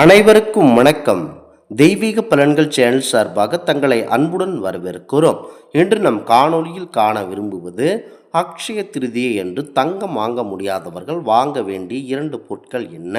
அனைவருக்கும் வணக்கம். தெய்வீக பலன்கள் சேனல் சார்பாக தங்களை அன்புடன் வரவேற்கிறோம். இன்று நம் காணொளியில் காண விரும்புவது அக்ஷய திருதியை என்று தங்கம் வாங்க முடியாதவர்கள் வாங்க வேண்டிய இரண்டு பொருட்கள் என்ன?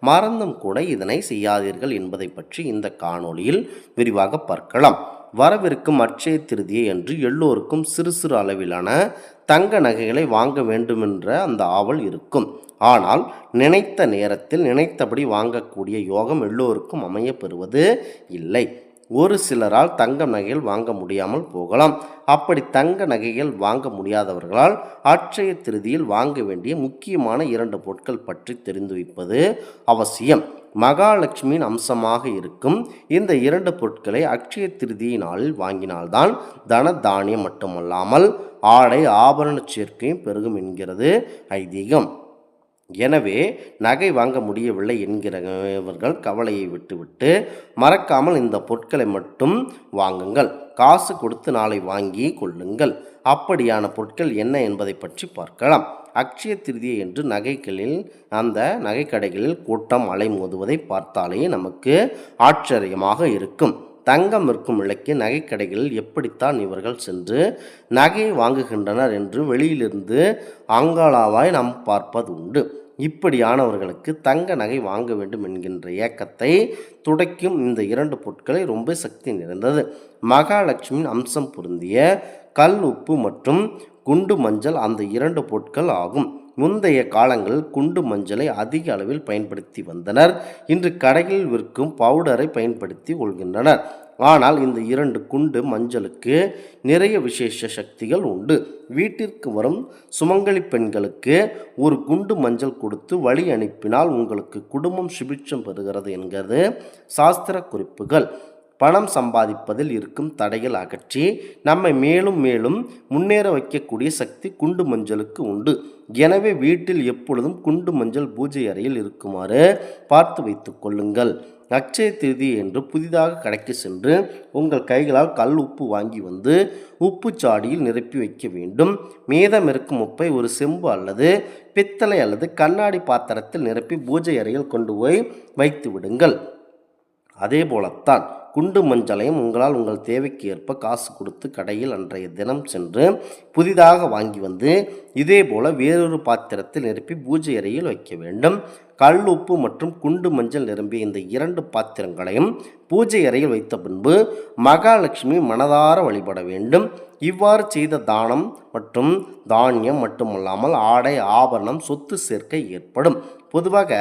மறந்தும் கூட இதனை செய்யாதீர்கள் என்பதை பற்றி இந்த காணொளியில் விரிவாக பார்க்கலாம். வரவிருக்கும் அட்சய திருதியை என்று எல்லோருக்கும் சிறு சிறு அளவிலான தங்க நகைகளை வாங்க வேண்டுமென்ற அந்த ஆவல் இருக்கும். ஆனால் நினைத்த நேரத்தில் நினைத்தபடி வாங்கக்கூடிய யோகம் எல்லோருக்கும் அமைய பெறுவது இல்லை. ஒரு சிலரால் தங்க நகைகள் வாங்க முடியாமல் போகலாம். அப்படி தங்க நகைகள் வாங்க முடியாதவர்களால் அட்சய திருதியில் வாங்க வேண்டிய முக்கியமான இரண்டு பொருட்கள் பற்றி தெரிந்து வைப்பது அவசியம். மகாலட்சுமியின் அம்சமாக இருக்கும் இந்த இரண்டு பொருட்களை அக்ஷய திருதி நாளில் வாங்கினால்தான் தன தானியம் மட்டுமல்லாமல் ஆடை ஆபரண சேர்க்கையும் பெருகும் என்கிறது ஐதீகம். எனவே நகை வாங்க முடியவில்லை என்கிறவர்கள் கவலையை விட்டுவிட்டு மறக்காமல் இந்த பொருட்களை மட்டும் வாங்குங்கள். காசு கொடுத்து நாளை வாங்கி கொள்ளுங்கள். அப்படியான பொருட்கள் என்ன என்பதை பற்றி பார்க்கலாம். அக்ஷய திருதியை என்று நகைகளில் அந்த நகைக்கடைகளில் கூட்டம் அலைமோதுவதை பார்த்தாலே நமக்கு ஆச்சரியமாக இருக்கும். தங்கம் விற்கும் விலைக்கு நகைக்கடைகளில் எப்படித்தான் இவர்கள் சென்று நகையை வாங்குகின்றனர் என்று வெளியிலிருந்து அங்காளாவாய் நாம் பார்ப்பது உண்டு. இப்படியானவர்களுக்கு தங்க நகை வாங்க வேண்டும் என்கின்ற ஏக்கத்தை துடைக்கும் இந்த இரண்டு பொருட்களை ரொம்ப சக்தி நிறைந்தது. மகாலட்சுமியின் அம்சம் பொருந்திய கல் உப்பு மற்றும் குண்டு மஞ்சள் அந்த இரண்டு பொருட்கள் ஆகும். முந்தைய காலங்களில் குண்டு மஞ்சளை அதிக அளவில் பயன்படுத்தி வந்தனர். இன்று கடையில் விற்கும் பவுடரை பயன்படுத்தி கொள்கின்றனர். ஆனால் இந்த இரண்டு குண்டு மஞ்சளுக்கு நிறைய விசேஷ சக்திகள் உண்டு. வீட்டிற்கு வரும் சுமங்கலி பெண்களுக்கு ஒரு குண்டு மஞ்சள் கொடுத்து வழி அனுப்பினால் உங்களுக்கு குடும்பம் சுபிட்சம் பெறுகிறது என்கிறது சாஸ்திர குறிப்புகள். பணம் சம்பாதிப்பதில் இருக்கும் தடைகள் அகற்றி நம்மை மேலும் மேலும் முன்னேற வைக்கக்கூடிய சக்தி குண்டு மஞ்சளுக்கு உண்டு. எனவே வீட்டில் எப்பொழுதும் குண்டு மஞ்சள் பூஜை அறையில் இருக்குமாறு பார்த்து வைத்து கொள்ளுங்கள். அக்ஷய திருதி என்று புதிதாக கடைக்கு சென்று உங்கள் கைகளால் கல் உப்பு வாங்கி வந்து உப்பு சாடியில் நிரப்பி வைக்க வேண்டும். மீதம் இருக்கும் உப்பை ஒரு செம்பு அல்லது பித்தளை அல்லது கண்ணாடி பாத்திரத்தில் நிரப்பி பூஜை அறையில் கொண்டு போய் வைத்து விடுங்கள். அதே போலத்தான் குண்டு மஞ்சளையும் உங்களால் உங்கள் தேவைக்கு ஏற்ப காசு கொடுத்து கடையில் அன்றைய தினம் சென்று புதிதாக வாங்கி வந்து இதே போல வேறொரு பாத்திரத்தில் நிரப்பி பூஜை அறையில் வைக்க வேண்டும். கல் உப்பு மற்றும் குண்டு மஞ்சள் நிரம்பிய இந்த இரண்டு பாத்திரங்களையும் பூஜை அறையில் வைத்த பின்பு மகாலட்சுமி மனதார வழிபட வேண்டும். இவ்வாறு செய்த தானம் மற்றும் தானியம் மட்டுமல்லாமல் ஆடை ஆபரணம் சொத்து சேர்க்கை ஏற்படும். பொதுவாக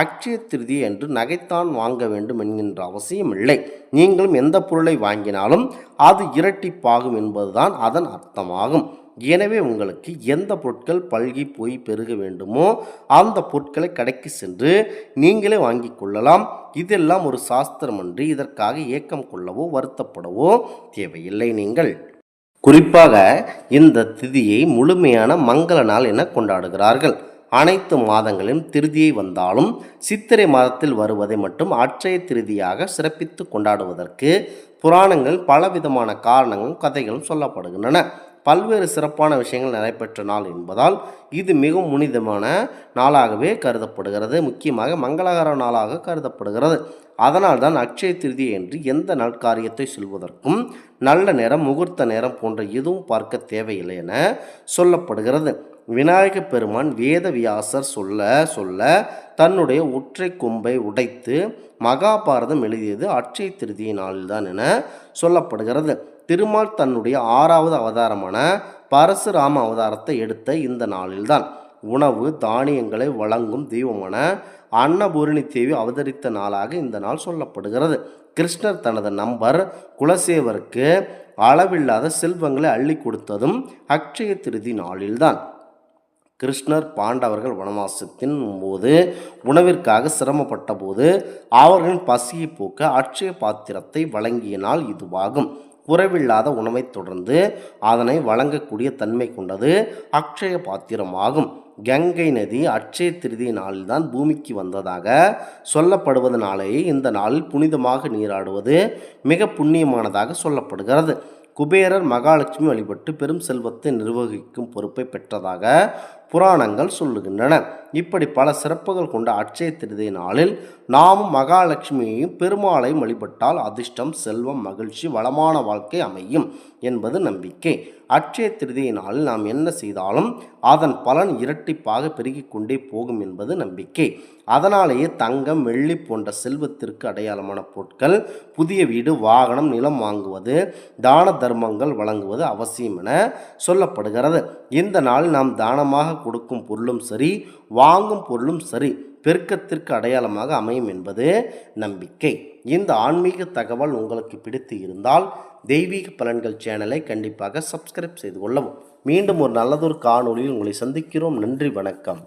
அக்ஷய திருதி என்று நகைத்தான் வாங்க வேண்டும் என்கின்ற அவசியம் இல்லை. நீங்களும் எந்த பொருளை வாங்கினாலும் அது இரட்டிப்பாகும் என்பதுதான் அதன் அர்த்தமாகும். எனவே உங்களுக்கு எந்த பொருட்கள் பல்கி போய் பெருக வேண்டுமோ அந்த பொருட்களை கடைக்கு சென்று நீங்களே வாங்கி கொள்ளலாம். இதெல்லாம் ஒரு சாஸ்திரமன்றி இதற்காக ஏக்கம் கொள்ளவோ வருத்தப்படவோ தேவையில்லை நீங்கள். குறிப்பாக இந்த திதியை முழுமையான மங்கள நாள் என கொண்டாடுகிறார்கள். அனைத்து மாதங்களிலும் திருதியை வந்தாலும் சித்திரை மாதத்தில் வருவதை மட்டும் அட்சய திருதியாக சிறப்பித்து கொண்டாடுவதற்கு புராணங்கள் பலவிதமான காரணங்களும் கதைகளும் சொல்லப்படுகின்றன. பல்வேறு சிறப்பான விஷயங்கள் நடைபெற்ற நாள் என்பதால் இது மிகவும் புனிதமான நாளாகவே கருதப்படுகிறது. முக்கியமாக மங்களகர நாளாக கருதப்படுகிறது. அதனால்தான் அக்ஷய திருதி என்று எந்த நற்காரியத்தை சொல்வதற்கும் நல்ல நேரம் முகூர்த்த நேரம் போன்ற எதுவும் பார்க்க தேவையில்லை என சொல்லப்படுகிறது. விநாயக பெருமான் வேதவியாசர் சொல்ல சொல்ல தன்னுடைய ஒற்றை கொம்பை உடைத்து மகாபாரதம் எழுதியது அட்சய திருதியின் நாளில்தான் என சொல்லப்படுகிறது. திருமால் தன்னுடைய ஆறாவது அவதாரமான பரசுராம அவதாரத்தை எடுத்த இந்த நாளில்தான். உணவு தானியங்களை வழங்கும் தெய்வமான அன்னபூரணி தேவி அவதரித்த நாளாக இந்த நாள் சொல்லப்படுகிறது. கிருஷ்ணர் தனது நம்பர் குலசேவருக்கு அளவில்லாத செல்வங்களை அள்ளி கொடுத்ததும் அக்ஷய திருதி நாளில்தான். கிருஷ்ணர் பாண்டவர்கள் வனவாசத்தின் போது உணவிற்காக சிரமப்பட்ட போது அவர்களின் பசியை போக்க அட்சய பாத்திரத்தை வழங்கிய நாள் இதுவாகும். குறைவில்லாத உணவை தொடர்ந்து அதனை வழங்கக்கூடிய தன்மை கொண்டது அக்ஷய பாத்திரமாகும். கங்கை நதி அட்சய திருதி நாளில்தான் பூமிக்கு வந்ததாக சொல்லப்படுவதனாலேயே இந்த நாளில் புனிதமாக நீராடுவது மிக புண்ணியமானதாக சொல்லப்படுகிறது. குபேரர் மகாலட்சுமி வழிபட்டு பெரும் செல்வத்தை நிர்வகிக்கும் பொறுப்பை பெற்றதாக புராணங்கள் சொல்லுகின்றன. இப்படி பல சிறப்புகள் கொண்ட அட்சய திருதியை நாளில் நாமும் மகாலட்சுமியையும் பெருமாளையும் வழிபட்டால் அதிர்ஷ்டம் செல்வம் மகிழ்ச்சி வளமான வாழ்க்கை அமையும் என்பது நம்பிக்கை. அட்சய திருதியை நாளில் நாம் என்ன செய்தாலும் அதன் பலன் இரட்டிப்பாக பெருகிக் கொண்டே போகும் என்பது நம்பிக்கை. அதனாலேயே தங்கம் வெள்ளி போன்ற செல்வத்திற்கு அடையாளமான பொருட்கள் புதிய வீடு வாகனம் நிலம் வாங்குவது தான தர்மங்கள் வழங்குவது அவசியம் என சொல்லப்படுகிறது. இந்த நாள் நாம் தானமாக கொடுக்கும் பொருளும் சரி வாங்கும் பொருளும் சரி பெருக்கத்திற்கு அடையாளமாக அமையும் என்பது நம்பிக்கை. இந்த ஆன்மீக தகவல் உங்களுக்கு பிடித்து இருந்தால் தெய்வீக பலன்கள் சேனலை கண்டிப்பாக சப்ஸ்கிரைப் செய்து கொள்ளவும். மீண்டும் ஒரு நல்லதொரு காணொளியில் உங்களை சந்திக்கிறோம். நன்றி வணக்கம்.